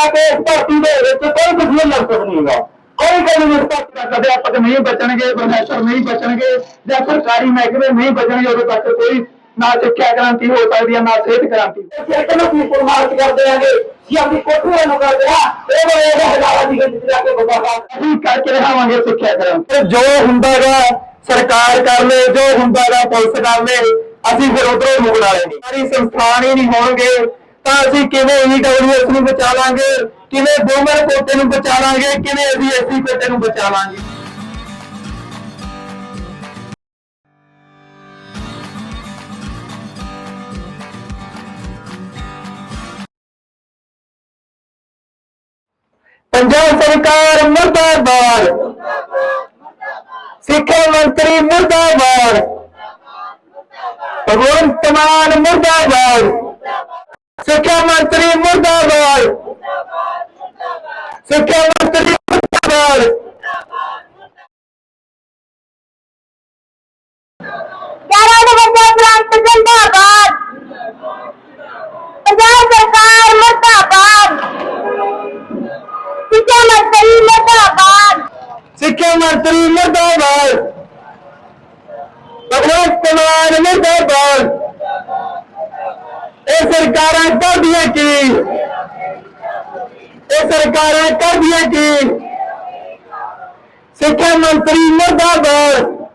ਆ ਕੇ ਇਸ ਧਰਤੀ ਦੇ ਵਿੱਚ ਕੋਈ ਦੁਸ਼ਮਣ ਲਫ਼ਜ਼ ਨਹੀਂ ਹੈਗਾ ਕੋਈ ਗੱਲ ਨਹੀਂ ਦਾ ਅਧਿਆਪਕ ਨਹੀਂ ਬਚਣਗੇ ਪ੍ਰੋਫੈਸਰ ਨਹੀਂ ਬਚਣਗੇ, ਜਾਂ ਸਰਕਾਰੀ ਮਹਿਕਮੇ ਨਹੀਂ ਬਚਣਗੇ, ਉਦੋਂ ਤੱਕ ਕੋਈ ਨਾ ਸਿੱਖਿਆ ਕ੍ਰਾਂਤੀ ਹੋ ਸਕਦੀ ਹੈ ਨਾ ਸਿਹਤ ਕ੍ਰਾਂਤੀ ਅਸੀਂ ਨੂੰ ਪੀਪਲ ਮਾਰਚ ਕਰਦੇ ਆਂਗੇ ਜੀ ਆਪਣੀ ਕੋਠੀਆਂ ਨੂੰ ਕਰਦੇ ਆ ਇਹ ਬੜੇ ਇਹ ਹਜ਼ਾਰਾਂ ਦੀ ਗਿਣਤੀ ਜਾ ਕੇ ਬੰਦਾ ਅਸੀਂ ਕਰਕੇ ਰਹਾਵਾਂਗੇ ਸਿੱਖਿਆ ਕ੍ਰਾਂਤੀ ਜੋ ਹੁੰਦਾਗਾ, ਸਰਕਾਰ ਕਰ ਲੇ, ਜੋ ਹੁੰਦਾਗਾ, ਪੁਲਿਸ ਕਰ ਲੇ, ਅਸੀਂ ਫਿਰ ਉਧਰੋਂ ਮੁੜ ਵਾਲੇ ਸਾਰੀ ਸੰਸਥਾਨ ਹੀ ਨਹੀਂ ਹੋਣਗੇ ਤਾਂ ਅਸੀਂ ਕਿਵੇਂ ਈਡਬਲਯੂਐਸ ਨੂੰ ਬਚਾ ਲਾਂਗੇ? ਕਿਵੇਂ ਵੂਮਨ ਕੋਟੇ ਨੂੰ ਬਚਾ ਲਾਂਗੇ? ਕਿਵੇਂ ਅਸੀਂ ਐਸੀ ਕੋਟੇ ਨੂੰ ਬਚਾ ਲਾਂਗੇ? ਪੰਜਾਬ ਸਰਕਾਰ ਮੁਰਦਾਬਾਦ। ਸਿੱਖਿਆ ਮੰਤਰੀ ਮੁਰਦਾਬਾਦ। ਭਗਵੰਤ ਮਾਨ ਮੁਰਦਾਬਾਦ। ਸਿੱਖਿਆ ਮੰਤਰੀ ਮੁਰਦਾਬਾਦ। ਸਿੱਖਿਆ ਮੰਤਰੀ ਮੁਰਦਾਬਾਦ। ਯਾਰਾਂ ਦੇ ਬੱਚੇ ਪ੍ਰਾਂਤ ਜਿੰਦਾਬਾਦ। ਪੰਜਾਬ ਸਰਕਾਰ ਮੁਰਦਾਬਾਦ। ਸਿੱਖਿਆ ਮੰਤਰੀ ਮੁਰਦਾਬਾਦ। ਸਿੱਖਿਆ ਮੰਤਰੀ ਮੁਰਦਾਬਾਦ। ਭਗਵੰਤ ਮਾਨ ਮੁਰਦਾਬਾਦ। ਇਹ ਸਰਕਾਰਾਂ ਕਰਦੀਆਂ ਕੀ? ਇਹ ਸਰਕਾਰਾਂ ਕਰਦੀਆਂ ਕੀ? ਸਿੱਖਿਆ ਮੰਤਰੀ ਮੁਰਦਾਬਾਦ।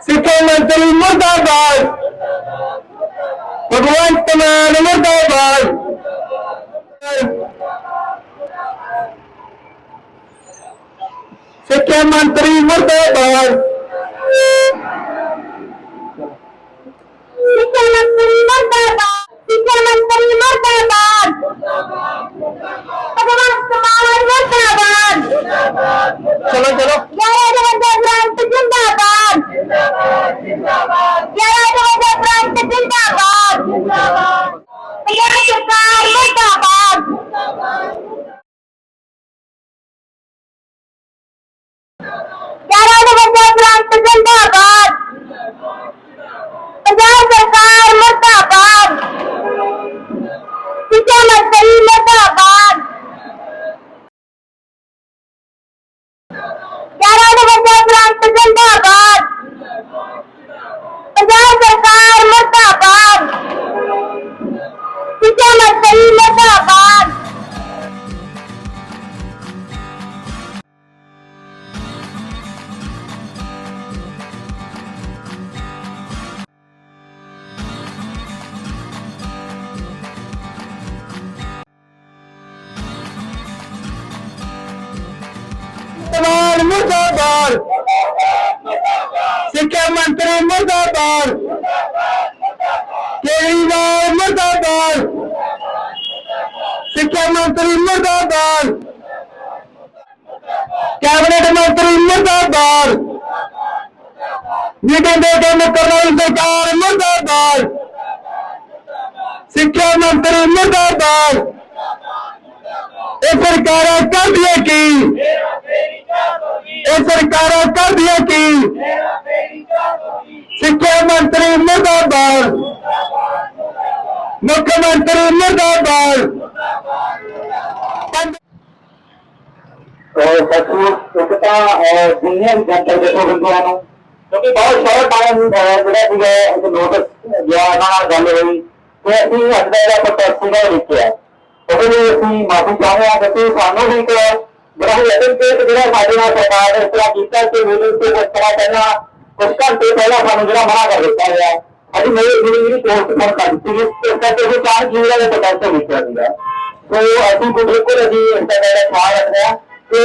ਸਿੱਖਿਆ ਮੰਤਰੀ ਮੁਰਦਾਬਾਦ। ਭਗਵੰਤ ਮਾਨ ਮੁਰਦਾਬਾਦ। ਸਿੱਖਿਆ ਮੰਤਰੀ ਮੁਰਦਾਬਾਦ। ਸਿੱਖਿਆ ਮੰਤਰੀ ਮੁਰਦਾਬਾਦ। ਕੇਜਰੀਵਾਲ ਮੁਰਦਾਬਾਦ। ਸਿੱਖਿਆ ਮੰਤਰੀ ਮੁਰਦਾਬਾਦ। ਕੈਬਨਿਟ ਮੰਤਰੀ ਮੁਰਦਾਬਾਦ। ਮੀਟਿੰਗ ਦੇ ਕੇ ਮੁਕਰਨ ਵਾਲੀ ਸਰਕਾਰ ਮੁਰਦਾਬਾਦ। ਸਿੱਖਿਆ ਮੰਤਰੀ ਮੁਰਦਾਬਾਦ। ਇਹ ਸਰਕਾਰਾਂ ਕਰਦੀਆਂ ਕੀ? ਇਹ ਸਰਕਾਰਾਂ ਕਰਦੀਆਂ ਕੀ? ਸਿੱਖਿਆ ਮੰਤਰੀ ਮੁਰਦਾਬਾਦ। ਮੁੱਖ ਮੰਤਰੀ ਮੁਰਦਾਬਾਦ। ਸੱਚੂ ਇੱਕ ਤਾਂ ਦੁਨੀਆ ਦੀ ਜਨਤਾ ਦੇ ਤੋਂ ਬੰਦਿਆਂ ਨੂੰ, ਕਿਉਂਕਿ ਬਹੁਤ ਸ਼ਾਰਟ ਟਾਈਮ ਜਿਹੜਾ ਸੀਗਾ ਇੱਕ ਨੋਟਿਸ ਗਿਆ ਇਹਨਾਂ ਨਾਲ ਗੱਲ ਹੋਈ। ਤੇ ਅਸੀਂ ਅੱਜ ਦਾ ਜਿਹੜਾ ਪ੍ਰੋਟੈਸਟ ਸੀਗਾ ਉਹ ਲਿਖਿਆ ਉਹਦੇ ਲਈ ਅਸੀਂ ਮਾਫੀ ਚਾਹੁੰਦੇ ਹਾਂ ਕਿ ਸਾਨੂੰ ਵੀ ਇੱਕ ਬੜਾ ਹੀ ਐਡਵੋਕੇਟ ਜਿਹੜਾ ਸਾਡੇ ਨਾਲ ਸਰਕਾਰ ਨੇ ਇਸ ਕੀਤਾ ਕਿ ਮੀਟਿੰਗ ਤੇ ਇਸ ਤਰ੍ਹਾਂ ਪਹਿਲਾਂ ਕੁਝ ਘੰਟੇ ਪਹਿਲਾਂ ਸਾਨੂੰ ਜਿਹੜਾ ਮਨਾ ਕਰ ਦਿੱਤਾ ਗਿਆ ਅੱਜ ਮੇਰੀ ਜਿਹੜੀ ਜਿਹੜੀ ਪੋਸਟ ਕਰ ਕਰ ਦਿੱਤੀ ਇਸ ਕਰਕੇ ਉਹ ਚਾਰ ਜੀਵਨ ਦੇ ਪ੍ਰੋਟੈਸਟ ਲਿਖਿਆ ਸੀਗਾ। ਸੋ ਅਸੀਂ ਬਿਲਕੁਲ ਅਸੀਂ ਇਸ ਦਾ ਖਿਆਲ ਰੱਖਦੇ ਕਿ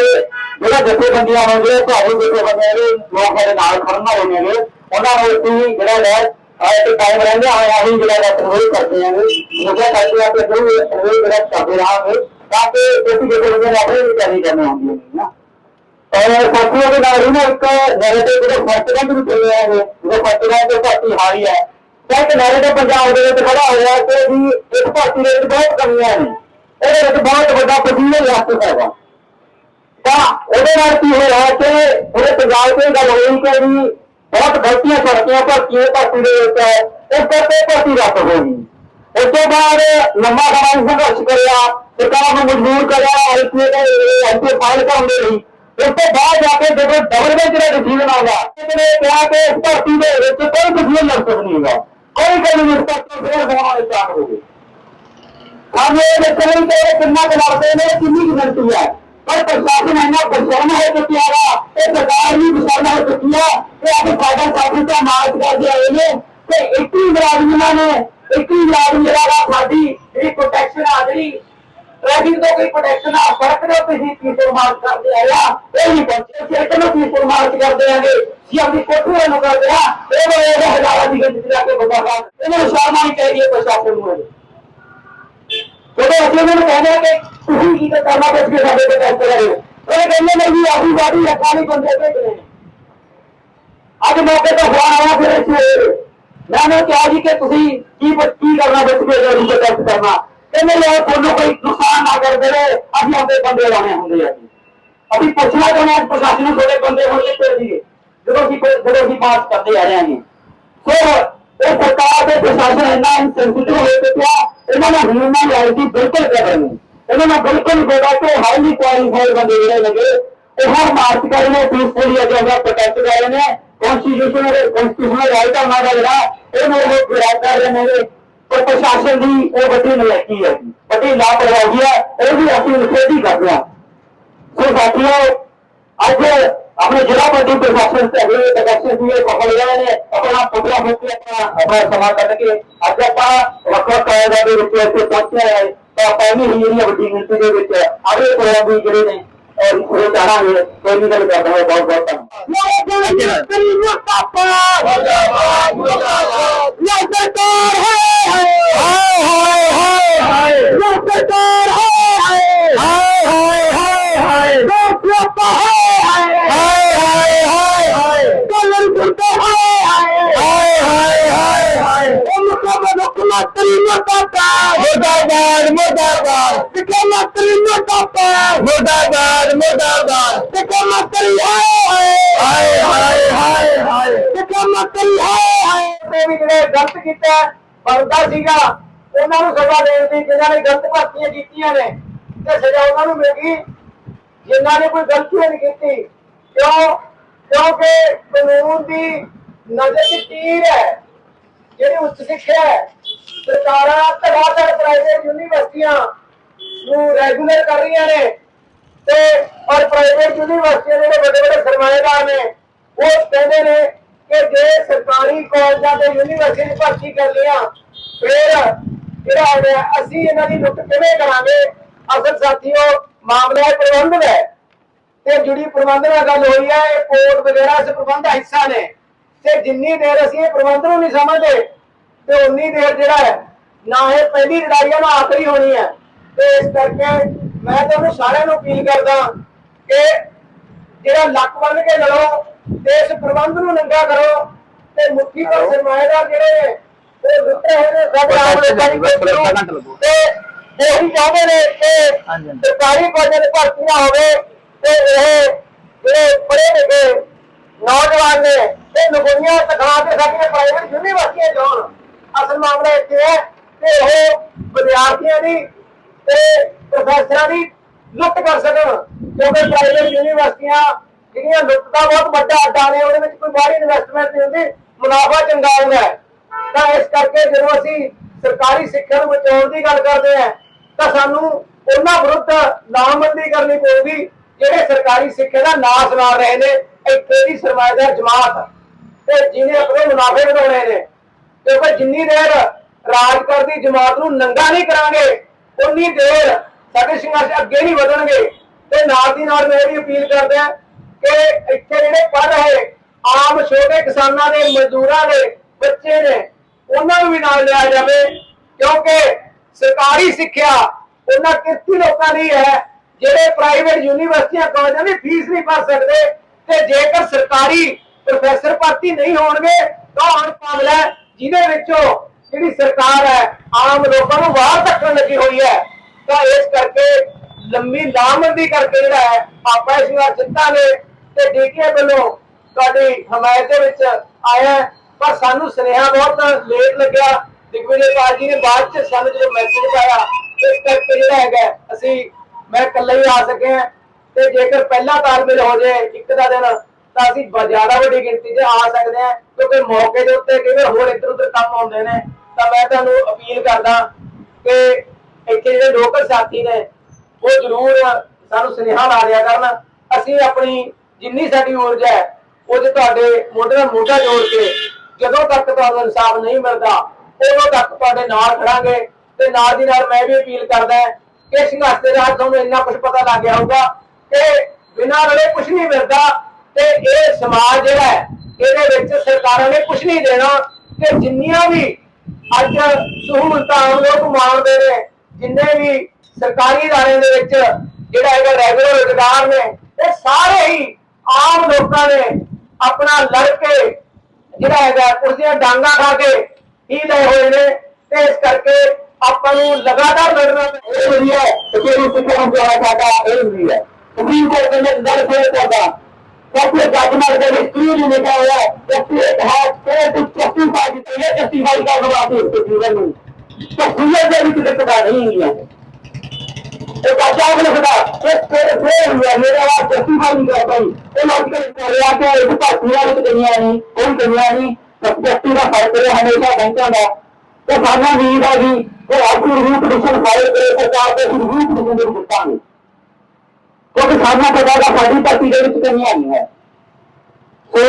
ਜਿਹੜਾ ਜਥੇਬੰਦੀਆਂ ਹੋਣਗੇ ਭਾਵੇਂ ਜਥੇਬੰਦੀਆਂ ਦੇ ਲੋਕ ਸਾਡੇ ਨਾਲ ਖੜਨਾ ਹੋਣਗੇ ਉਹਨਾਂ ਨੂੰ ਅਸੀਂ ਜਿਹੜਾ ਹੈ ਆਏ ਤੇ ਟਾਈਮ ਰਹਿੰਦੇ ਆ ਅਸੀਂ ਜਿਹੜਾ ਹੈ ਸਰਵੇ ਕਰਦੇ ਹਾਂ। ਮੁਝੇ ਕਰਕੇ ਆਪਣੇ ਗੁਰੂ ਸਰਵੇ ਜਿਹੜਾ ਕਰਦੇ ਰਹਾਂਗੇ ਤਾਂ ਕਿ ਅਸੀਂ ਜਥੇਬੰਦੀਆਂ ਨੇ ਆਪਣੇ ਵੀ ਕਰੀ ਕਰਨੇ ਹੁੰਦੀ ਹੈ ਨਾ। ਔਰ ਸਾਥੀਆਂ ਦੇ ਨਾਲ ਇਹਨਾਂ ਇੱਕ ਨੈਰੇਟਿਵ ਜਿਹੜਾ ਫਸਟਰਾਂ ਵੀ ਚੱਲਿਆ ਹੈ ਜਿਹੜਾ ਫਸਟਰਾਂ ਦੇ ਭਾਰਤੀ ਹਾਰੀ ਹੈ ਤਾਂ ਇੱਕ ਨੈਰੇਟਿਵ ਪੰਜਾਬ ਦੇ ਵਿੱਚ ਖੜਾ ਹੋਇਆ ਕਿ ਵੀ ਇਸ ਭਾਰਤੀ ਦੇ ਵਿੱਚ ਬਹੁਤ ਕਮੀਆਂ ਨੇ। ਉਹਦੇ ਵਿੱਚ ਬਹੁਤ ਵੱਡਾ ਪਸੀਨੇ ਲੱਗ ਹੈਗਾ। ਤਾਂ ਉਹਦੇ ਨਾਲ ਕੀ ਹੋਇਆ ਕਿ ਉਹਦੇ ਪੰਜਾਬ ਤੇ ਗੱਲ ਹੋਈ ਕਿ ਵੀ ਬਹੁਤ ਗਲਤੀਆਂ ਕਰਤੀਆਂ ਭਰਤੀਆਂ ਭਰਤੀ ਦੇ ਵਿੱਚ ਇਸ ਕਰਕੇ ਭਰਤੀ ਰੱਦ ਹੋ ਗਈ। ਉਸ ਤੋਂ ਬਾਅਦ ਲੰਮਾ ਸਮਾਂ ਸੰਘਰਸ਼ ਕਰਿਆ ਸਰਕਾਰ ਨੂੰ ਮਜਬੂਰ ਕਰਿਆ ਐਲਪੀ ਦੇ ਐਲਪੀ ਫਾਈਲ ਕਰਨ ਦੇ ਲਈ ਉਸ ਤੋਂ ਬਾਅਦ ਜਾ ਕੇ ਜਦੋਂ ਡਬਲ ਬੈਂਚ ਦਾ ਡਿਸੀਜਨ ਆਇਆ ਇਹਨੇ ਕਿਹਾ ਕਿ ਇਸ ਭਰਤੀ ਦੇ ਵਿੱਚ ਕੋਈ ਡਿਸੀਜਨ ਲੱਗ ਸਕਦਾ ਨਹੀਂਗਾ ਕੋਈ ਗੱਲ ਨਹੀਂ ਇਸ ਤੱਕ ਫੇਰ ਹੋਣਾ ਵਾਲੇ ਚਾਹ ਹੋਵੇ ਸਾਨੂੰ ਇਹ ਦੇਖਣ ਲਈ ਕਿ ਇਹ ਕਿੰਨਾ ਕੁ ਲੜਦੇ ਨੇ ਕਿੰਨੀ ਕੁ ਗਲਤੀ ਹੈ ਪਰ ਪ੍ਰਸ਼ਾਸਨ ਇੰਨਾ ਪਰੇਸ਼ਾਨ ਹੋ ਚੁੱਕਿਆ ਹੈ ਇਹ ਸਰਕਾਰ ਵੀ ਪਰੇਸ਼ਾਨ ਹੋ ਚੁੱਕੀ ਹੈ ਕਿ ਅੱਜ ਸਾਡਾ ਸਾਥੀ ਤਾਂ ਮਾਰਚ ਕਰਦੇ ਆਏ ਨੇ ਤੇ 21 ਮੁਲਾਜ਼ਮਾਂ ਨੇ 21 ਮੁਲਾਜ਼ਮ ਜਿਹੜਾ ਵਾ ਸਾਡੀ ਜਿਹੜੀ ਪ੍ਰੋਟੈਕਸ਼ਨ ਆ ਜਿਹੜੀ ਟ੍ਰੈਫਿਕ ਤੋਂ ਕੋਈ ਪ੍ਰੋਟੈਕਸ਼ਨ ਆ, ਸੜਕ ਦੇ ਉੱਤੇ ਹੀ ਪੀਸਲ ਮਾਰਚ ਕਰਦੇ ਆਏ ਆ ਇਹ ਨਹੀਂ ਪਹੁੰਚੇ ਸੀ ਇੱਕ ਨੂੰ ਪੀਸਲ ਮਾਰਚ ਕਰਦੇ ਆਂਗੇ ਸੀ ਆਪਣੀ ਕੋਠੀ ਨੂੰ ਕਰਦੇ ਆ, ਇਹ ਬੜੇ ਇਹ ਹਜ਼ਾਰਾਂ ਦੀ ਗਿਣਤੀ ਜਾ ਕੇ ਬੰਦਾ ਸਾਹਿਬ ਇਹਨਾਂ ਨੂੰ ਸ਼ਰਮ ਆਉਣੀ ਚਾਹੀਦੀ ਹੈ ਪ੍ਰਸ਼ਾਸਨ ਨੂੰ ਇਹ। ਜਦੋਂ ਅਸੀਂ ਉਹਨਾਂ ਨੂੰ ਕਹਿੰਦੇ ਆ ਕਿ ਤੁਸੀਂ ਕੀ ਕਰਨਾ ਬਚ ਕੇ ਸਾਡੇ ਤੇ ਟੈਸਟ ਕਰੇ ਉਹ ਕਹਿੰਦੇ ਨੇ ਵੀ ਆਹੀ ਵਾਦੀ ਰੱਖਾ ਨਹੀਂ ਬੰਦੇ ਭੇਜਣੇ ਨੇ ਅੱਜ ਮੌਕੇ ਤੇ ਫੋਨ ਆਇਆ ਫਿਰ ਇਸ ਮੈਂ ਉਹਨੂੰ ਕਿਹਾ ਜੀ ਕਿ ਤੁਸੀਂ ਕੀ ਕੀ ਕਰਨਾ ਬਚ ਕੇ ਜਦੋਂ ਟੈਸਟ ਕਰਨਾ ਕਹਿੰਦੇ ਯਾਰ ਤੁਹਾਨੂੰ ਕੋਈ ਨੁਕਸਾਨ ਨਾ ਕਰ ਦੇਵੇ ਅਸੀਂ ਆਪਦੇ ਬੰਦੇ ਲਾਣੇ ਹੁੰਦੇ ਆ ਜੀ ਅਸੀਂ ਪੁੱਛਣਾ ਚਾਹੁੰਦੇ ਹਾਂ ਪ੍ਰਸ਼ਾਸਨ ਨੂੰ ਤੁਹਾਡੇ ਬੰਦੇ ਹੋਣਗੇ ਫਿਰ ਜੀ ਜਦੋਂ ਅਸੀਂ ਜਦੋਂ ਅਸੀਂ ਬਾਤ ਕਰਦੇ ਆ ਰਹੇ ਹਾਂ ਜੀ ਸੋ ਇਹ ਸਰਕਾਰ ਦੇ ਪ੍ਰਸ਼ਾਸਨ ਇੰਨਾ ਇਨਸੈਂਸਿਟਿਵ ਹੋ ਚੁੱਕਿਆ ਇਹਨਾਂ ਨੇ ਹਿਊਮਨ ਰਾਈਟ ਬਿਲਕੁਲ ਕਰ ਰਹੇ ਇਹਨਾਂ ਨੇ ਬਿਲਕੁਲ ਬੇਟਾ ਕਿ ਹਾਈਲੀ ਕੁਆਲੀਫਾਈਡ ਬੰਦੇ ਜਿਹੜੇ ਲੱਗੇ ਉਹ ਹਰ ਮਾਰਚ ਕਰ ਰਹੇ ਨੇ ਪੀਸਫੁਲੀ ਅੱਗੇ ਅੱਗੇ ਪ੍ਰੋਟੈਕਟ ਕਰ ਰਹੇ ਨੇ ਕਨਸਟੀਟਿਊਸ਼ਨਲ ਕਨਸਟੀਟਿਊਸ਼ਨਲ ਰਾਈਟ ਆ ਉਹਨਾਂ ਦਾ। ਜਿਹੜਾ ਇਹਨੂੰ ਉਹ ਵਿਰਾਜ ਕਰ ਰਹੇ ਨੇ ਪਰ ਪ੍ਰਸ਼ਾਸਨ ਦੀ ਉਹ ਵੱਡੀ ਨਲਾਇਕੀ ਹੈ ਵੱਡੀ ਲਾਪਰਵਾਹੀ ਹੈ ਇਹ ਵੀ ਅਸੀਂ ਨਿਖੇਧੀ ਕਰਦੇ ਹਾਂ ਸੋ ਸਾਥੀਓ, ਅੱਜ ਆਪਣੇ ਜ਼ਿਲ੍ਹਾ ਪੱਧਰੀ ਪ੍ਰਸ਼ਾਸਨ ਤੇ ਅਗਲੇ ਪ੍ਰਸ਼ਾਸਨ ਦੀ ਸਫਲ ਰਹੇ ਨੇ। ਆਪਣਾ ਪੁੱਤਰਾ ਮੁੱਕੀ ਆਪਣਾ ਆਪਣਾ ਸਮਾਂ ਕੱਢ ਕੇ ਅੱਜ ਆਪਾਂ ਵੱਖ ਵੱਖ ਕਾਇਦਾ ਦੇ ਵਿੱਚ ਇੱਥੇ ਪਹੁੰਚਿਆ ਹੈ ਤਾਂ ਪਹਿਲੀ ਹੀ ਜਿਹੜੀ ਵੱਡੀ ਗਿਣਤੀ ਦੇ ਵਿੱਚ ਅਗਲੇ ਪ੍ਰੋਗਰਾਮ ਵੀ ਜਿਹੜੇ ਨੇ ਔਰ ਉਹ ਚਾਹਾਂਗੇ ਕੋਈ ਗੱਲ ਕਰਦਾ ਹਾਂ ਬਹੁਤ ਬਹੁਤ ਧੰਨਵਾਦ। ਮੁਸਤਾਫਾ ਮੁਰਦਾਬਾਦ, ਮੁਰਦਾਬਾਦ। ਯਾ ਸਰਕਾਰ ਹੈ ਹਾਏ ਹਾਏ ਹਾਏ ਹਾਏ। ਯਾ ਸਰਕਾਰ ਹੈ ਹਾਏ ਹਾਏ ਹਾਏ ਹਾਏ ਮੁਸਤਾਫਾ ਹੈ ਹਾਏ ਹਾਏ ਹਾਏ ਹਾਏ ਕਲਰ ਗੁਰਦਾ ਹੈ ਹਾਏ ਹਾਏ ਹਾਏ ਹਾਏ ਉਹ ਹੁਕਮਤਰੀ ਮੁਸਤਾਫਾ ਮੁਰਦਾਬਾਦ। ਮੁਰਦਾਬਾਦ ਹੁਕਮਤਰੀ ਮੁਸਤਾਫਾ ਮੁਰਦਾਬਾਦ। ਮੁਰਦਾਬਾਦ ਹੁਕਮਤਰੀ ਹੈ ਹਾਏ ਹਾਏ। ਹਾਏ ਹਾਏ ਹੁਕਮਤਰੀ ਹੈ ਤੇ ਵੀ ਜਿਹੜੇ ਗਲਤ ਕੀਤਾ ਬਣਦਾ ਸੀਗਾ ਉਹਨਾਂ ਨੂੰ ਸਜ਼ਾ ਦੇਣ ਦੀ ਜਿਨ੍ਹਾਂ ਨੇ ਗਲਤ ਭਰਤੀਆਂ ਕੀਤੀਆਂ ਨੇ ਤੇ ਸਜ਼ਾ ਉਹਨਾਂ ਨੂੰ ਮਿਲ ਗਈ ਜਿਨ੍ਹਾਂ ਨੇ ਕੋਈ ਗਲਤੀ ਨਹੀਂ ਕੀਤੀ ਕਿਉਂ? ਕਿਉਂਕਿ ਕਾਨੂੰਨ ਦੀ ਨਜ਼ਰ ਦੀ ਤੀਰ ਹੈ ਜਿਹੜੀ ਉੱਚ ਸਿੱਖਿਆ ਹੈ। ਸਰਕਾਰਾਂ ਧੜਾਧੜ ਪ੍ਰਾਈਵੇਟ ਯੂਨੀਵਰਸਿਟੀਆਂ ਨੂੰ ਰੈਗੂਲਰ ਕਰ ਰਹੀਆਂ ਨੇ ਤੇ ਔਰ ਪ੍ਰਾਈਵੇਟ ਯੂਨੀਵਰਸਿਟੀਆਂ ਦੇ ਵੱਡੇ ਵੱਡੇ ਸਰਮਾਏਦਾਰ ਨੇ, ਉਹ ਕਹਿੰਦੇ ਨੇ ਕਿ ਜੇ ਸਰਕਾਰੀ ਕਾਲਜਾਂ ਤੇ ਯੂਨੀਵਰਸਿਟੀ 'ਚ ਭਰਤੀ ਕਰ ਲਿਆ ਫਿਰ ਜਿਹੜਾ ਹੈ, ਅਸੀਂ ਇਹਨਾਂ ਦੀ ਲੁੱਟ ਕਿਵੇਂ ਕਰਾਂਗੇ? ਅਸਲ ਸਾਥੀਓ, ਮਾਮਲਾ ਇਹ ਪ੍ਰਬੰਧ ਹੈ ਤੇ ਜੁੜੀ ਪ੍ਰਬੰਧ ਨਾਲ ਗੱਲ ਹੋਈ ਹੈ, ਇਹ ਕੋਰਟ ਵਗੈਰਾ ਇਸ ਪ੍ਰਬੰਧ ਦਾ ਹਿੱਸਾ ਨੇ। ਤੇ ਜਿੰਨੀ ਦੇਰ ਅਸੀਂ ਇਹ ਪ੍ਰਬੰਧ ਨੂੰ ਨਹੀਂ ਸਮਝਦੇ ਤੇ ਉਨੀ ਦੇਰ ਜਿਹੜਾ ਹੈ ਨਾ ਇਹ ਪਹਿਲੀ ਲੜਾਈ ਹੈ ਨਾ ਆਖਰੀ ਹੋਣੀ ਹੈ ਤੇ ਇਸ ਕਰਕੇ ਮੈਂ ਤੁਹਾਨੂੰ ਸਾਰਿਆਂ ਨੂੰ ਅਪੀਲ ਕਰਦਾ ਕਿ ਜਿਹੜਾ ਲੱਕ ਬੰਨ ਕੇ ਲੜੋ ਤੇ ਇਸ ਪ੍ਰਬੰਧ ਨੂੰ ਨੰਗਾ ਕਰੋ ਤੇ ਮੁੱਠੀ ਪਰ ਸਰਮਾਏਦਾਰ ਜਿਹੜੇ ਉਹ ਦਿੱਤੇ ਹੋਏ ਨੇ ਸਾਡੇ ਆਮ ਲੋਕਾਂ ਦੀ ਕੋਈ ਤੇ ਇਹੀ ਚਾਹੁੰਦੇ ਨੇ ਕਿ ਸਰਕਾਰੀ ਕਾਲਜਾਂ ਦੇ ਭਰਤੀ ਨਾ ਹੋਵੇ ਤੇ ਇਹ ਜਿਹੜੇ ਪੜ੍ਹੇ ਲਿਖੇ ਨੌਜਵਾਨ ਨੇ ਇਹ ਨਗੋਈਆਂ ਤਖਾ ਕੇ ਸਾਡੀਆਂ ਪ੍ਰਾਈਵੇਟ ਯੂਨੀਵਰਸਿਟੀਆਂ ਜਾਣ ਅਸਲ ਮਾਮਲਾ ਇੱਥੇ ਹੈ ਕਿ ਉਹ ਵਿਦਿਆਰਥੀਆਂ ਦੀ ਤੇ ਪ੍ਰੋਫੈਸਰਾਂ ਦੀ ਲੁੱਟ ਕਰ ਸਕਣ। ਕਿਉਂਕਿ ਪ੍ਰਾਈਵੇਟ ਯੂਨੀਵਰਸਿਟੀਆਂ ਜਿਹੜੀਆਂ ਲੁੱਟ ਦਾ ਬਹੁਤ ਵੱਡਾ ਅੱਡਾ ਨੇ, ਉਹਦੇ ਵਿੱਚ ਕੋਈ ਬਾਹਰੀ ਇਨਵੈਸਟਮੈਂਟ ਨਹੀਂ ਹੁੰਦੀ, ਮੁਨਾਫਾ ਚੰਗਾ ਹੁੰਦਾ ਤਾਂ ਇਸ ਕਰਕੇ ਜਦੋਂ ਅਸੀਂ ਸਰਕਾਰੀ ਸਿੱਖਿਆ ਨੂੰ ਬਚਾਉਣ ਦੀ ਗੱਲ ਕਰਦੇ ਹਾਂ, ਤਾਂ ਸਾਨੂੰ ਉਹਨਾਂ ਵਿਰੁੱਧ ਲਾਮਬੰਦੀ ਕਰਨੀ ਪਊਗੀ, ਜਿਹੜੇ ਸਰਕਾਰੀ ਸਿੱਖਿਆ ਦਾ ਨਾਸ ਮਾਰ ਰਹੇ ਨੇ, ਇੱਥੇ ਦੀ ਸਰਮਾਏਦਾਰ ਜਮਾਤ, ਤੇ ਜਿਹਨੇ ਆਪਣੇ ਮੁਨਾਫੇ ਵਧਾਉਣੇ ਨੇ। ਕਿਉਂਕਿ ਜਿੰਨੀ ਦੇਰ ਰਾਜ ਕਰਦੀ ਜਮਾਤ ਨੂੰ ਨੰਗਾ ਨਹੀਂ ਕਰਾਂਗੇ ਉਨੀ ਦੇਰ ਸਾਡੇ ਸੰਘਰਸ਼ ਅੱਗੇ ਨਹੀਂ ਵਧਣਗੇ। ਤੇ ਨਾਲ ਦੀ ਨਾਲ ਮੈਂ ਵੀ ਅਪੀਲ ਕਰਦਾ ਕਿ ਇੱਥੇ ਜਿਹੜੇ ਪੜ ਰਹੇ ਆਮ, ਛੋਟੇ ਕਿਸਾਨਾਂ ਦੇ, ਮਜ਼ਦੂਰਾਂ ਦੇ ਬੱਚੇ ਨੇ, ਉਹਨਾਂ ਨੂੰ ਵੀ ਨਾਲ ਲਿਆ ਜਾਵੇ, ਕਿਉਂਕਿ ਸਰਕਾਰੀ ਸਿੱਖਿਆ ਉਹਨਾਂ ਕਿਰਤੀ ਲੋਕਾਂ ਦੀ ਹੈ। ਜਿਹੜੇ ਪ੍ਰਾਈਵੇਟ ਯੂਨੀਵਰਸਿਟੀਆਂ ਕਾਲਜਾਂ ਦੀ ਫੀਸ ਨਹੀਂ ਭਰ ਸਕਦੇ ਤੇ ਜੇਕਰ ਸਰਕਾਰੀ ਪ੍ਰੋਫੈਸਰ ਭਰਤੀ ਨਹੀਂ ਹੋਣਗੇ, ਤਾਂ ਹੁਣ ਹੈ ਜਿਹਦੇ ਵਿੱਚੋਂ ਜਿਹੜੀ ਸਰਕਾਰ ਹੈ, ਆਮ ਲੋਕਾਂ ਨੂੰ ਬਾਹਰ ਧੱਕਣ ਲੱਗੀ ਹੋਈ ਹੈ, ਤਾਂ ਇਸ ਕਰਕੇ ਲੰਮੀ ਲਾਮਬੰਦੀ ਕਰਕੇ ਜਿਹੜਾ ਹੈ, ਆਪਾਂ ਇਸ ਵਾਰ ਜਿੱਤਾਂਗੇ ਤੇ ਡੀਕੇ ਵੱਲੋਂ ਤੁਹਾਡੀ ਹਮਾਇਤ ਦੇ ਵਿੱਚ ਆਇਆ ਪਰ ਸਾਨੂੰ ਸੁਨੇਹਾ ਬਹੁਤ ਲੇਟ ਲੱਗਿਆ। ਦਿਗਵਿਜੇ ਬਾਜੀ ਨੇ ਬਾਅਦ ਚ ਸਾਨੂੰ ਜਦੋਂ ਮੈਸੇਜ ਪਾਇਆ, ਇਸ ਕਰਕੇ ਜਿਹੜਾ ਹੈਗਾ ਅਸੀਂ ਮੈਂ ਇਕੱਲਾ ਹੀ ਆ ਸਕਿਆ। ਤੇ ਜੇਕਰ ਪਹਿਲਾ ਤਾਲਮੇਲ ਹੋ ਜਾਏ, ਇੱਕ ਦਾ ਦਿਨ ਤਾਂ ਅਸੀਂ ਜ਼ਿਆਦਾ ਵੱਡੀ ਗਿਣਤੀ 'ਚ ਆ ਸਕਦੇ ਹਾਂ, ਕਿਉਂਕਿ ਮੌਕੇ ਦੇ ਉੱਤੇ ਕਈ ਹੋਰ ਇੱਧਰ ਉੱਧਰ ਕੰਮ ਆਉਂਦੇ ਨੇ। ਤਾਂ ਮੈਂ ਤੁਹਾਨੂੰ ਅਪੀਲ ਕਰਦਾ ਕਿ ਇੱਥੇ ਜਿਹੜੇ ਲੋਕਲ ਸਾਥੀ ਨੇ, ਉਹ ਜ਼ਰੂਰ ਸਾਨੂੰ ਸੁਨੇਹਾ ਲਾ ਦਿਆ ਕਰਨ। ਅਸੀਂ ਆਪਣੀ ਜਿੰਨੀ ਸਾਡੀ ਊਰਜਾ ਹੈ ਉਹਦੇ ਤੁਹਾਡੇ ਮੋਢੇ ਨਾਲ ਮੋਢਾ ਜੋੜ ਕੇ ਜਦੋਂ ਤੱਕ ਤੁਹਾਨੂੰ ਇਨਸਾਫ ਨਹੀਂ ਮਿਲਦਾ, ਉਦੋਂ ਤੱਕ ਤੁਹਾਡੇ ਨਾਲ ਖੜਾਂਗੇ। ਤੇ ਨਾਲ ਦੀ ਨਾਲ ਮੈਂ ਵੀ ਅਪੀਲ ਕਰਦਾ ਕਿ ਸੰਘਰਸ਼ ਦੇ ਤੁਹਾਨੂੰ ਇੰਨਾ ਕੁਝ ਪਤਾ ਲੱਗ ਗਿਆ ਹੋਊਗਾ ਕਿ ਬਿਨਾਂ ਲੜੇ ਕੁਝ ਨਹੀਂ ਮਿਲਦਾ। ਤੇ ਇਹ ਸਮਾਜ ਜਿਹੜਾ ਹੈ ਇਹਦੇ ਵਿੱਚ ਸਰਕਾਰਾਂ ਨੇ ਕੁਝ ਨਹੀਂ ਦੇਣਾ ਕਿ ਜਿੰਨੀਆਂ ਵੀ ਅੱਜ ਸਹੂਲਤਾਂ ਆਮ ਲੋਕ ਮੰਗਦੇ ਨੇ ਜਿੰਨੇ ਵੀ ਸਰਕਾਰੀ ادارے ਦੇ ਵਿੱਚ ਜਿਹੜਾ ਹੈਗਾ ਰੈਗੂਲਰ ਰੁਜ਼ਗਾਰ ਨੇ ਇਹ ਸਾਰੇ ਹੀ ਆਮ ਲੋਕਾਂ ਨੇ ਆਪਣਾ ਲੜ ਕੇ ਜਿਹੜਾ ਹੈਗਾ ਕੁਰਸੀਆਂ ਡਾਂਗਾ ਖਾ ਕੇ ਹੀ ਲਏ ਹੋਏ ਨੇ ਤੇ ਇਸ ਕਰਕੇ ਆਪਾਂ ਨੂੰ ਲਗਾਤਾਰ ਲੜਨਾ ਇਹ ਵਧੀਆ ਹੈ ਤੇ ਜਿਹੜੀ ਸਿੱਖਿਆ ਨੂੰ ਜਾਣਾ ਸਾਡਾ ਇਹ ਹੁੰਦੀ ਹੈ ਸੁਪਰੀਮ ਕੋਰਟ ਦੇ ਵਿੱਚ ਦਰ ਫੇਰ ਕਰਦਾ ਸਭੇ ਜੱਜਮੈਂਟ ਦੇ ਵਿੱਚ ਕਲੀਅਰ ਹੀ ਲਿਖਿਆ ਹੋਇਆ ਹੈ justice has fair to justify ਦੀ ਤੇ ਜਸਟਿਫਾਈ ਕਰਨ ਵਾਸਤੇ ਇਸ ਜੀਵਨ ਨੂੰ ਤਸਵੀਰ ਦੇ ਵਿੱਚ ਲਿਖਦਾ ਨਹੀਂ ਹੈ ਇਹ ਕਾਜਾ ਲਿਖਦਾ ਇਸ ਫੇਰ ਫੇਰ ਹੋਇਆ ਮੇਰਾ ਵਾ ਜਸਟਿਫਾਈ ਨਹੀਂ ਕਰਦਾ ਹੀ ਇਹ ਲੌਜੀਕਲ ਕਰਿਆ ਕਿ ਇਹ ਭਾਰਤੀਆਂ ਵਿੱਚ ਦੁਨੀਆ ਨਹੀਂ ਕੋਈ ਦੁਨੀਆ ਨਹੀਂ ਸਬਜੈਕਟਿਵ ਦਾ ਫ਼ਰਕ ਹੈ ਹਮੇਸ਼ਾ ਬੈਂਕਾਂ ਦਾ ਤੇ ਸਾਡਾ ਵੀਰ ਹੈ ਜੀ ਉਹ ਆਪਣੀ ਰਿਵਿਊ ਪਟੀਸ਼ਨ ਫਾਈਲ ਕਰੇ ਸਰਕਾਰ ਦੇ ਰਿਵਿਊ ਪਟੀਸ਼ਨ ਦੇ ਵਿੱਚ ਦਿੱਤਾਂਗੇ ਕਿਉਂਕਿ ਸਾਡਾ ਪਤਾ ਦਾ ਸਾਡੀ ਧਰਤੀ ਦੇ ਵਿੱਚ ਕਮੀਆਂ ਨਹੀਂ ਹੈ ਸੋ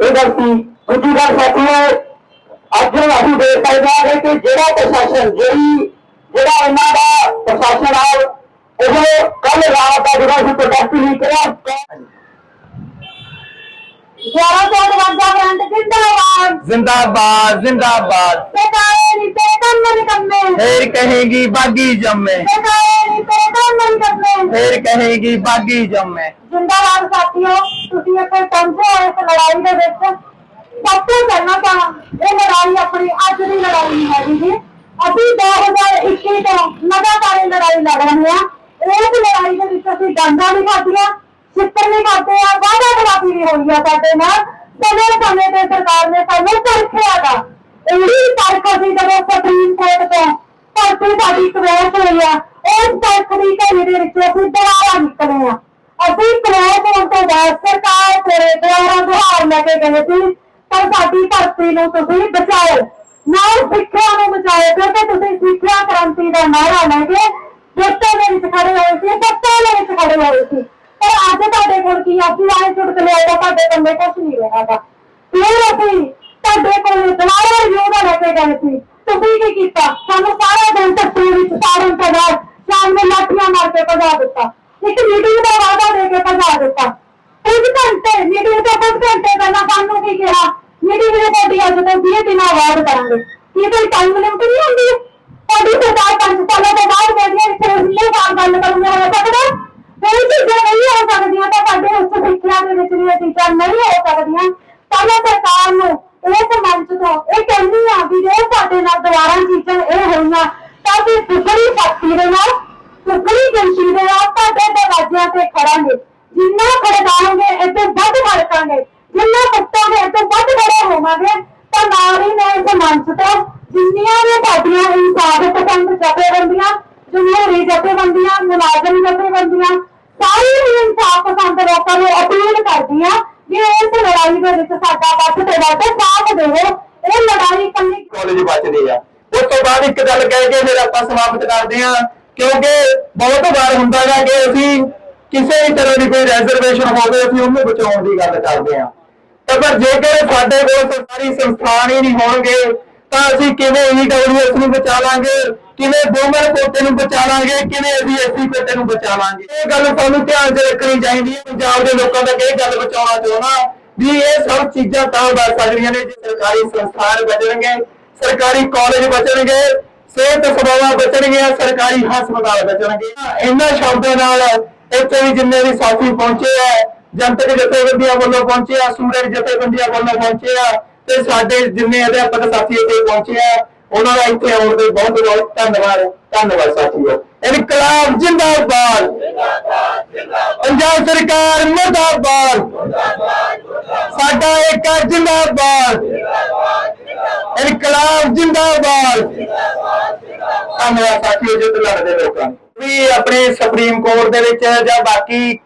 ਇਹ ਗੱਲ ਸੀ ਦੂਜੀ ਗੱਲ ਸਾਥੀਓ ਅੱਜ ਅਸੀਂ ਦੇਖ ਸਕਦੇ ਹਾਂ ਕਿ ਜਿਹੜਾ ਪ੍ਰਸ਼ਾਸਨ ਜਿਹੜੀ ਜਿਹੜਾ ਇਹਨਾਂ ਦਾ ਪ੍ਰਸ਼ਾਸਨ ਆ ਉਹ ਕੱਲ ਰਾਤ ਦਾ ਜਿਹੜਾ ਸੀ ਪ੍ਰੋਟੈਸਟ ਨਹੀਂ ਕਰਿਆ ਗਿਆਰਾਂ ਸੌ ਅਠਵੰਜਾ ਗ੍ਰਾਂਟ ਜਿੰਦਾਬਾਦ जिंदाबाद जिंदाबाद ਸਰਕਾਰੇ ਨਹੀਂ ਤੇ ਕੰਮ ਨਹੀਂ ਕਰਨੇ फिर कहेगी बागी जम्मे ਸਰਕਾਰੇ ਨਹੀਂ ਤੇ ਕੰਮ ਨਹੀਂ ਕਰਨੇ फिर कहेगी बागी जम्मे ਜਿੰਦਾਬਾਦ ਸਾਥੀਓ ਤੁਸੀਂ ਇੱਥੇ ਪਹੁੰਚੇ ਹੋ ਇਸ ਲੜਾਈ ਦੇ ਵਿੱਚ ਸਭ ਤੋਂ ਪਹਿਲਾਂ ਤਾਂ ਇਹ ਲੜਾਈ ਆਪਣੀ ਅੱਜ ਦੀ ਲੜਾਈ ਨਹੀਂ ਹੈਗੀ ਜੀ ਅਸੀਂ 2021 ਤੋਂ ਲਗਾਤਾਰ ਇਹ ਲੜਾਈ ਲੜ ਰਹੇ ਹਾਂ ਇਸ ਲੜਾਈ ਦੇ ਵਿੱਚ ਅਸੀਂ ਡਾਂਗਾ ਨਹੀਂ ਖਾਧੀਆਂ ਛਿੱਤਰ ਨਹੀਂ ਖਾਦੇ ਆ ਵਾਦਾ ਖਿਲਾਫੀ ਵੀ ਹੋਈ ਆ ਸਾਡੇ ਨਾਲ ਸਮੇਂ ਸਮੇਂ ਤੇ ਸਰਕਾਰ ਨੇ ਸਾਨੂੰ ਪਰਖਿਆ ਦਾ ਪਰਖ ਅਸੀਂ ਜਦੋਂ ਸੁਪਰੀਮ ਕੋਰਟ ਤੋਂ ਭਰਤੀ ਸਾਡੀ ਕਵੈਸ ਹੋਈ ਆ, ਉਸ ਪਰਖ ਦੀ ਘੜੀ ਦੇ ਵਿੱਚ ਅਸੀਂ ਦੁਬਾਰਾ ਨਿਕਲੇ ਆ। ਅਸੀਂ ਕਵੈਸ ਹੋਣ ਤੋਂ ਬਾਅਦ ਸਰਕਾਰ ਕੋਲੇ ਦੁਆਰਾ ਦੁਹਾਰ ਲੈ ਕੇ ਗਏ ਸੀ, ਪਰ ਸਾਡੀ ਧਰਤੀ ਨੂੰ ਤੁਸੀਂ ਬਚਾਓ। ਨਾਲ ਸਿੱਖਿਆ ਨੂੰ ਬਚਾਓ, ਕਿਉਂਕਿ ਤੁਸੀਂ ਸਿੱਖਿਆ ਕ੍ਰਾਂਤੀ ਦਾ ਨਾਰਾ ਲੈ ਕੇ ਜੱਟਾਂ ਦੇ ਵਿੱਚ ਖੜੇ ਹੋਏ ਸੀ ਸੱਤਾ ਦੇ ਵਿੱਚ ਖੜੇ ਹੋਏ ਸੀ। ਪਰ ਅੱਜ ਤੁਹਾਡੇ ਕੋਲ ਕੀ ਆ? ਅਸੀਂ ਆਏ ਚੁਟਕਲੇ ਆਏ ਤੁਹਾਡੇ ਕੰਨੇ ਕੁਝ ਨਹੀਂ ਰਹਾਗਾ ਫਿਰ ਅਸੀਂ ਤੁਹਾਡੇ ਕੋਲ ਦੁਬਾਰਾ ਯੋਗਾ ਲੈ ਕੇ ਗਏ ਸੀ ਤੁਸੀਂ ਕੀ ਕੀਤਾ? ਸਾਨੂੰ ਸਾਰਾ ਦਿਨ ਧੱਕੇ ਵਿੱਚ ਸਾੜਨ ਤੋਂ ਬਾਅਦ ਸ਼ਾਮ ਨੂੰ ਲਾਠੀਆਂ ਮਾਰ ਕੇ ਭਜਾ ਦਿੱਤਾ। ਇੱਕ ਮੀਟਿੰਗ ਦਾ ਵਾਅਦਾ ਦੇ ਕੇ ਭਜਾ ਦਿੱਤਾ। ਕੁਝ ਘੰਟੇ ਮੀਟਿੰਗ ਤੋਂ ਕੁਝ ਘੰਟੇ ਪਹਿਲਾਂ ਸਾਨੂੰ ਕੀ ਕਿਹਾ? ਮੀਟਿੰਗ ਦੇ ਤੁਹਾਡੀ ਅੱਜ ਤੋਂ 20 ਦਿਨਾਂ ਬਾਅਦ ਕਰਾਂਗੇ। ਕੀ ਕੋਈ ਟਾਈਮ ਲਿਮਟ ਨਹੀਂ ਹੁੰਦੀ? ਤੁਹਾਡੀ ਸਰਕਾਰ ਪੰਜ ਸਾਲਾਂ ਤੋਂ ਬਾਅਦ ਕਹਿੰਦੀ ਹੈ ਕਿ ਗੱਲ ਕਰੂੰਗਾ, ਹੋ ਸਕਦਾ? ਕੋਈ ਚੀਜ਼ਾਂ ਨਹੀਂ ਹੋ ਸਕਦੀਆਂ ਤਾਂ ਸਾਡੇ ਉੱਚ ਸਿੱਖਿਆ ਦੇ ਵਿੱਚ ਵੀ ਇਹ ਚੀਜ਼ਾਂ ਨਹੀਂ ਹੋ ਸਕਦੀਆਂ। ਤਾਂ ਮੈਂ ਸਰਕਾਰ ਨੂੰ ਇਸ ਮੰਚ ਤੋਂ ਇਹ ਕਹਿੰਦੀ ਆ ਵੀ ਜੇ ਸਾਡੇ ਨਾਲ ਦੁਬਾਰਾ ਚੀਜ਼ਾਂ ਇਹ ਹੋਈਆਂ, ਤਾਂ ਅਸੀਂ ਦੁਸਰੀ ਸ਼ਕਤੀ ਦੇ ਨਾਲ ਦੁਸਰੀ ਗਿਣਤੀ ਦੇ ਨਾਲ ਤੁਹਾਡੇ ਦਰਵਾਜ਼ਿਆਂ ਤੇ ਖੜਾਂਗੇ। ਜਿੰਨਾ ਖੜਕਾਂਗੇ ਇੱਥੇ ਵੱਧ ਖੜਕਾਂਗੇ। ਜਿੰਨਾ ਕੁੱਟਾਂਗੇ ਇੱਥੇ ਵੱਧ ਖੜੇ ਹੋਵਾਂਗੇ। ਤਾਂ ਨਾਲ ਹੀ ਮੈਂ ਇਸ ਮੰਚ ਤੋਂ ਜਿੰਨੀਆਂ ਵੀ ਸਾਡੀਆਂ ਇਨਸਾਫ ਪਸੰਦ ਜਥੇਬੰਦੀਆਂ ਜਮਹੂਰੀ ਜਥੇਬੰਦੀਆਂ, ਮੁਲਾਜ਼ਮ ਜਥੇਬੰਦੀਆਂ ਸਾਰੀ ਹੀ ਇਨਸਾਫ ਪਸੰਦ ਲੋਕਾਂ ਨੂੰ ਅਪੀਲ ਕਰਦੀ ਆ ਕਿ ਇਸ ਲੜਾਈ ਦੇ ਵਿੱਚ ਸਾਡਾ ਵੱਧ ਤੋਂ ਵੱਧ ਸਾਥ ਦੇਵੋ ਇਹ ਲੜਾਈ ਕੱਲੀ ਕਾਲਜ ਬਚਦੇ ਆ ਉਸ ਤੋਂ ਬਾਅਦ ਇੱਕ ਗੱਲ ਕਹਿ ਕੇ ਫਿਰ ਆਪਾਂ ਸਮਾਪਤ ਕਰਦੇ ਹਾਂ, ਕਿਉਂਕਿ ਬਹੁਤ ਵਾਰ ਹੁੰਦਾ ਹੈ ਕਿ ਅਸੀਂ ਕਿਸੇ ਵੀ ਤਰ੍ਹਾਂ ਦੀ ਕੋਈ ਰੈਜ਼ਰਵੇਸ਼ਨ ਹੋਵੇ, ਅਸੀਂ ਉਹਨੂੰ ਬਚਾਉਣ ਦੀ ਗੱਲ ਕਰਦੇ ਆ ਤਾਂ ਪਰ ਜੇਕਰ ਸਾਡੇ ਕੋਲ ਸਰਕਾਰੀ ਸੰਸਥਾਨ ਹੀ ਨਹੀਂ ਹੋਣਗੇ, ਤਾਂ ਅਸੀਂ ਕਿਵੇਂ ਈਡਬਲਯੂਐਸ ਨੂੰ ਬਚਾ ਲਾਂਗੇ, ਕਿਵੇਂ ਵੂਮਨ ਕੋਟੇ ਨੂੰ ਬਚਾ ਲਾਂਗੇ, ਕਿਵੇਂ ਅਸੀਂ ਐਸਸੀ ਕੋਟੇ ਨੂੰ ਬਚਾ ਲਾਂਗੇ? ਇਹ ਗੱਲ ਸਾਨੂੰ ਧਿਆਨ 'ਚ ਰੱਖਣੀ ਚਾਹੀਦੀ ਹੈ। ਪੰਜਾਬ ਦੇ ਲੋਕਾਂ ਤੱਕ ਇਹ ਗੱਲ ਬਚਾਉਣਾ ਚਾਹੁੰਦਾ ਵੀ ਇਹ ਸਭ ਚੀਜ਼ਾਂ ਤਾਂ ਬਚ ਸਕਦੀਆਂ ਨੇ, ਜੇ ਸਰਕਾਰੀ ਸੰਸਥਾਨ ਬਚਣਗੇ, ਸਰਕਾਰੀ ਕਾਲਜ ਬਚਣਗੇ ਸਿਹਤ ਸੇਵਾਵਾਂ ਬਚਣਗੀਆਂ, ਸਰਕਾਰੀ ਹਸਪਤਾਲ ਬਚਣਗੇ ਇਹਨਾਂ ਸ਼ਬਦਾਂ ਨਾਲ ਇੱਥੇ ਵੀ ਜਿੰਨੇ ਵੀ ਸਾਥੀ ਪਹੁੰਚੇ ਆ, ਜਨਤਕ ਜਥੇਬੰਦੀਆਂ ਵੱਲੋਂ ਪਹੁੰਚੇ ਆ, ਸੂਰਜ ਜਥੇਬੰਦੀਆਂ ਵੱਲੋਂ ਪਹੁੰਚੇ ਆ, ਤੇ ਸਾਡੇ ਜਿੰਨੇ ਅਧਿਆਪਕ ਸਾਥੀ ਇੱਥੇ ਪਹੁੰਚੇ ਆ, ਉਹਨਾਂ ਦਾ ਇੱਥੇ ਆਉਣ ਤੇ ਬਹੁਤ ਬਹੁਤ ਧੰਨਵਾਦ ਧੰਨਵਾਦ ਸਾਥੀਓ। ਇਨਕਲਾਬ ਜਿੰਦਾਬਾਦ। ਪੰਜਾਬ ਸਰਕਾਰ ਮੁਰਦਾਬਾਦ। ਸਾਡਾ ਇੱਕ ਜਿੰਦਾਬਾਦ। ਇਨਕਲਾਬ ਜਿੰਦਾਬਾਦ। ਧੰਨਵਾਦ ਸਾਥੀਓ ਜਿੱਦ ਲੜਦੇ ਲੋਕਾਂ ਵੀ ਆਪਣੇ ਸੁਪਰੀਮ ਕੋਰਟ ਦੇ ਵਿੱਚ ਜਾਂ ਬਾਕੀ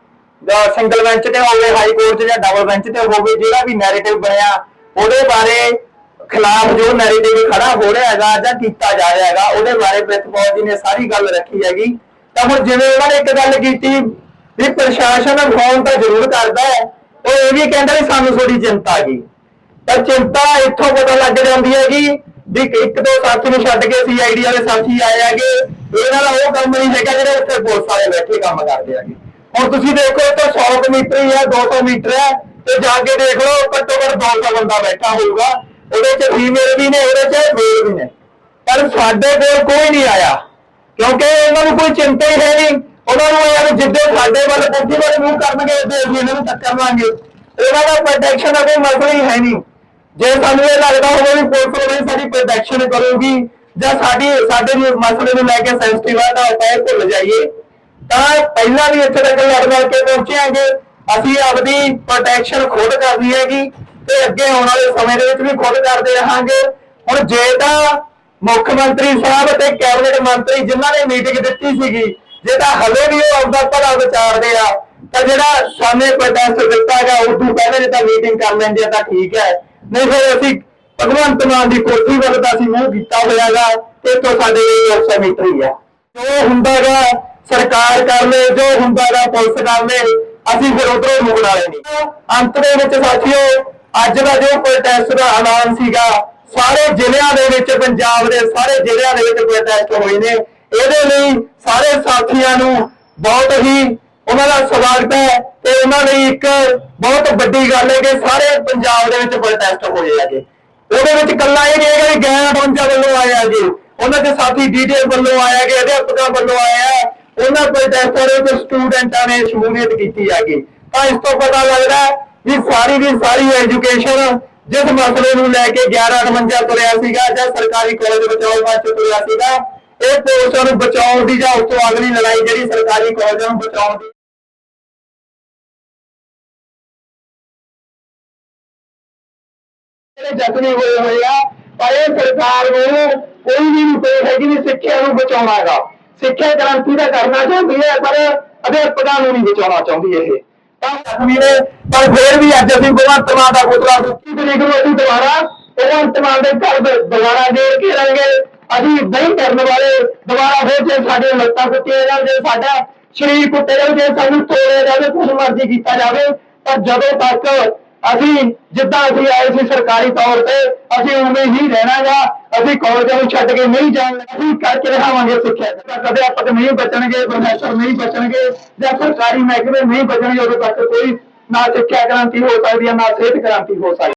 ਸਿੰਗਲ ਬੈਂਚ ਤੇ ਹੋਵੇ, ਹਾਈ ਕੋਰਟ 'ਚ ਜਾਂ ਡਬਲ ਬੈਂਚ ਤੇ ਹੋਵੇ, ਜਿਹੜਾ ਵੀ ਨੈਰੇਟਿਵ ਬਣਿਆ, ਉਹਦੇ ਬਾਰੇ ਖਿਲਾਫ ਜੋ ਨੈਰੇਟਿਵ ਖੜਾ ਹੋ ਰਿਹਾ ਹੈਗਾ ਜਾਂ ਕੀਤਾ ਜਾ ਰਿਹਾ ਹੈਗਾ, ਉਹਦੇ ਬਾਰੇ ਪ੍ਰਿਤਪਾਲ ਜੀ ਨੇ ਸਾਰੀ ਗੱਲ ਰੱਖੀ ਹੈਗੀ। ਤਾਂ ਹੁਣ ਜਿਵੇਂ ਉਹਨਾਂ ਨੇ ਇੱਕ ਗੱਲ ਕੀਤੀ ਵੀ ਪ੍ਰਸ਼ਾਸਨ ਫੋਨ ਤਾਂ ਜ਼ਰੂਰ ਕਰਦਾ ਹੈ। ਉਹ ਇਹ ਵੀ ਕਹਿੰਦਾ ਵੀ ਸਾਨੂੰ ਥੋੜੀ ਚਿੰਤਾ ਹੈਗੀ ਪਰ ਚਿੰਤਾ ਇੱਥੋਂ ਪਤਾ ਲੱਗ ਜਾਂਦੀ ਹੈਗੀ ਵੀ ਇੱਕ ਦੋ ਸਾਥੀ ਨੂੰ ਛੱਡ ਕੇ ਸੀਆਈਡੀ ਵਾਲੇ ਸਾਥੀ ਆਏ ਹੈਗੇ। ਇਹਨਾਂ ਦਾ ਉਹ ਕੰਮ ਨਹੀਂ ਹੈਗਾ ਜਿਹੜੇ ਉੱਥੇ ਪੁਲਿਸ ਵਾਲੇ ਬੈਠੇ ਕੰਮ ਕਰਦੇ ਹੈਗੇ। ਹੁਣ ਤੁਸੀਂ ਦੇਖੋ ਤਾਂ 100 ਕੁ ਮੀਟਰ ਹੀ ਹੈ 200 ਮੀਟਰ ਹੈ। ਤੇ ਜਾ ਕੇ ਦੇਖ ਲਓ, ਘੱਟੋ ਘੱਟ 200 ਬੰਦਾ ਬੈਠਾ ਹੋਊਗਾ। ਉਹਦੇ ਚ ਫੀਮੇਲ ਵੀ ਨੇ, ਉਹਦੇ ਚ ਮੇਲ ਵੀ ਨੇ। ਪਰ ਸਾਡੇ ਕੋਲ ਕੋਈ ਨਹੀਂ ਆਇਆ। ਕਿਉਂਕਿ ਇਹਨਾਂ ਨੂੰ ਕੋਈ ਚਿੰਤਾ ਹੀ ਹੈ ਨਹੀਂ। ਉਹਨਾਂ ਨੂੰ ਯਾਰ ਜਿੱਦੇ ਸਾਡੇ ਵੱਲ ਪੁੱਠੀ ਵੱਲ ਮੂੰਹ ਕਰਨਗੇ, ਤੇ ਅਸੀਂ ਇਹਨਾਂ ਨੂੰ ਟੱਕਰ ਲਾਂਗੇ ਇਹਨਾਂ ਦਾ ਪ੍ਰੋਟੈਕਸ਼ਨ ਦਾ ਕੋਈ ਮਸਲਾ ਹੀ ਹੈ ਨਹੀਂ। ਜੇ ਸਾਨੂੰ ਇਹ ਲੱਗਦਾ ਹੋਵੇ ਵੀ ਪੁਲਿਸ ਵਾਲੇ ਸਾਡੀ ਪ੍ਰੋਟੈਕਸ਼ਨ ਕਰੂਗੀ, ਜਾਂ ਸਾਡੀ ਸਾਡੇ ਨੂੰ ਮਸਲੇ ਨੂੰ ਲੈ ਕੇ ਸੈਂਸਿਟਿਵ ਆ, ਤਾਂ ਆਪਾਂ ਭੁੱਲ ਜਾਈਏ। ਤਾਂ ਪਹਿਲਾਂ ਵੀ ਇੱਥੇ ਤੱਕ ਲੜ ਲੜ ਕੇ ਪਹੁੰਚਿਆਂਗੇ ਅਸੀਂ ਆਪਦੀ ਪ੍ਰੋਟੈਕਸ਼ਨ ਖੁਦ ਕਰਨੀ ਹੈਗੀ, ਤੇ ਅੱਗੇ ਆਉਣ ਵਾਲੇ ਸਮੇਂ ਦੇ ਵਿੱਚ ਵੀ ਖੁਦ ਕਰਦੇ ਰਹਾਂਗੇ। ਹੁਣ ਜੇ ਤਾਂ ਮੁੱਖ ਮੰਤਰੀ ਸਾਹਿਬ ਅਤੇ ਕੈਬਨਿਟ ਮੰਤਰੀ ਜਿਨ੍ਹਾਂ ਨੇ ਮੀਟਿੰਗ ਦਿੱਤੀ ਸੀਗੀ ਜੇ ਤਾਂ ਹਲੇ ਵੀ ਉਹ ਆਪਦਾ ਭਲਾ ਵਿਚਾਰਦੇ ਆ, ਤਾਂ ਜਿਹੜਾ ਸਾਹਮਣੇ ਪ੍ਰੋਟੈਸਟ ਦਿੱਤਾ ਗਿਆ ਉਦੋਂ ਪਹਿਲੇ ਜੇ ਤਾਂ ਮੀਟਿੰਗ ਕਰ ਲੈਂਦੇ ਆ ਤਾਂ ਠੀਕ ਹੈ। ਨਹੀਂ ਫਿਰ ਅਸੀਂ ਭਗਵੰਤ ਮਾਨ ਦੀ ਕੋਠੀ ਵੱਲ ਤਾਂ ਅਸੀਂ ਮੂੰਹ ਕੀਤਾ ਹੋਇਆਗਾ ਇਹ ਤੋਂ ਸਾਡੇ ਲਈ ਉਸ ਆ। ਜੋ ਹੁੰਦਾਗਾ ਸਰਕਾਰ ਕਰ ਲੇ, ਜੋ ਹੁੰਦਾਗਾ ਪੁਲਿਸ ਕਰ ਲੇ, ਅਸੀਂ ਫਿਰ ਉਧਰੋਂ ਮੁਗਣ ਵਾਲੇ ਨਹੀਂ। ਅੰਤ ਦੇ ਵਿੱਚ ਸਾਥੀਓ, ਅੱਜ ਦਾ ਜੋ ਪ੍ਰੋਟੈਸਟ ਦਾ ਐਲਾਨ ਸੀਗਾ, ਸਾਰੇ ਜ਼ਿਲ੍ਹਿਆਂ ਦੇ ਵਿੱਚ, ਪੰਜਾਬ ਦੇ ਸਾਰੇ ਜ਼ਿਲ੍ਹਿਆਂ ਦੇ ਵਿੱਚ ਪ੍ਰੋਟੈਸਟ ਹੋਏ ਨੇ। ਇਹਦੇ ਲਈ ਸਾਰੇ ਸਾਥੀਆਂ ਨੂੰ ਬਹੁਤ ਹੀ ਉਹਨਾਂ ਦਾ ਸਵਾਗਤ ਹੈ ਤੇ ਉਹਨਾਂ ਲਈ ਇੱਕ ਬਹੁਤ ਵੱਡੀ ਗੱਲ ਹੈ ਕਿ ਸਾਰੇ ਪੰਜਾਬ ਦੇ ਵਿੱਚ ਪ੍ਰੋਟੈਸਟ ਹੋਏ ਹੈਗੇ। ਉਹਦੇ ਵਿੱਚ ਕੱਲਾ ਇਹ ਨਹੀਂ ਹੈਗਾ ਕਿ ਗੈਰ ਬੰਜਾ ਵੱਲੋਂ ਆਇਆ ਜੀ ਉਹਨਾਂ ਦੇ ਸਾਥੀ ਡੀਟੇਲ ਵੱਲੋਂ ਆਇਆ ਕਿ ਅਧਿਆਪਕਾਂ ਵੱਲੋਂ ਆਇਆ ਉਹਨਾਂ ਪ੍ਰੋਟੈਸਟਾਂ ਦੇ ਵਿੱਚ ਸਟੂਡੈਂਟਾਂ ਨੇ ਸ਼ਮੂਲੀਅਤ ਕੀਤੀ ਹੈਗੀ। ਤਾਂ ਇਸ ਤੋਂ ਪਤਾ ਲੱਗਦਾ ਵੀ ਸਾਰੀ ਦੀ ਸਾਰੀ ਐਜੂਕੇਸ਼ਨ ਜਿਸ ਮਸਲੇ ਨੂੰ ਲੈ ਕੇ 1158 ਤੁਰਿਆ ਸੀਗਾ ਜਾਂ ਸਰਕਾਰੀ ਕਾਲਜ ਬਚਾਓ ਵਾਸਤੇ ਤੁਰਿਆ ਸੀਗਾ ਇਹ ਪੁਲਿਸਾਂ ਨੂੰ ਬਚਾਉਣ ਦੀ ਜਾਂ ਉਸ ਤੋਂ ਅਗਲੀ ਲੜਾਈ ਜਿਹੜੀ ਸਰਕਾਰੀ ਕਾਲਜਾਂ ਨੂੰ ਬਚਾਉਣ ਦੀ। ਜਿਹੜੇ ਜ਼ਖਮੀ ਹੋਏ ਹੋਏ ਆ, ਪਰ ਇਹ ਸਰਕਾਰ ਨੂੰ ਕੋਈ ਵੀ ਨਹੀਂ ਹੈਗੀ ਵੀ ਸਿੱਖਿਆ ਨੂੰ ਬਚਾਉਣਾ ਹੈਗਾ। ਸਿੱਖਿਆ ਕ੍ਰਾਂਤੀ ਦਾ ਕਰਨਾ ਚਾਹੁੰਦੀ ਹੈ, ਪਰ ਅਧਿਆਪਕਾਂ ਨੂੰ ਨਹੀਂ ਬਚਾਉਣਾ ਚਾਹੁੰਦੀ ਇਹ। ਤਾਂ ਜ਼ਖਮੀ ਨੇ, ਪਰ ਫਿਰ ਵੀ ਅੱਜ ਅਸੀਂ ਭਗਵੰਤ ਮਾਨ ਦਾ ਪੁਤਲਾ 25 ਤਰੀਕ ਨੂੰ ਅਸੀਂ ਦੁਬਾਰਾ ਭਗਵੰਤ ਮਾਨ ਦੇ ਘਰ ਦੇ, ਦੁਬਾਰਾ ਦੇਖ ਕੇ ਰਾਂਗੇ ਅਸੀਂ ਨਹੀਂ ਕਰਨ ਵਾਲੇ, ਦੁਬਾਰਾ ਫਿਰ ਜੇ ਸਾਡੇ ਲੱਤਾਂ ਕੁੱਟੀਆਂ ਜਾਣ, ਜੇ ਸਾਡਾ ਸਰੀਰ ਕੁੱਟੇ ਜਾਵੇ ਜੇ ਸਾਨੂੰ ਤੋੜਿਆ ਜਾਵੇ ਕੁਝ ਮਰਜ਼ੀ ਕੀਤਾ ਜਾਵੇ ਪਰ ਜਦੋਂ ਤੱਕ ਅਸੀਂ, ਜਿੱਦਾਂ ਅਸੀਂ ਆਏ ਸੀ ਸਰਕਾਰੀ ਤੌਰ ਤੇ, ਅਸੀਂ ਉਵੇਂ ਹੀ ਰਹਿਣਾਗਾ। ਅਸੀਂ ਕਾਲਜਾਂ ਨੂੰ ਛੱਡ ਕੇ ਨਹੀਂ ਜਾਣਾ ਅਸੀਂ ਕਰਕੇ ਰਹਾਵਾਂਗੇ ਸਿੱਖਿਆ। ਤੱਕ ਅਧਿਆਪਕ ਨਹੀਂ ਬਚਣਗੇ ਪ੍ਰੋਫੈਸਰ ਨਹੀਂ ਬਚਣਗੇ, ਜਾਂ ਸਰਕਾਰੀ ਮਹਿਕਮੇ ਨਹੀਂ ਬਚਣਗੇ, ਉਦੋਂ ਤੱਕ ਕੋਈ ਨਾ ਸਿੱਖਿਆ ਕ੍ਰਾਂਤੀ ਹੋ ਸਕਦੀ ਹੈ, ਨਾ ਸਿਹਤ ਕ੍ਰਾਂਤੀ ਹੋ ਸਕਦੀ।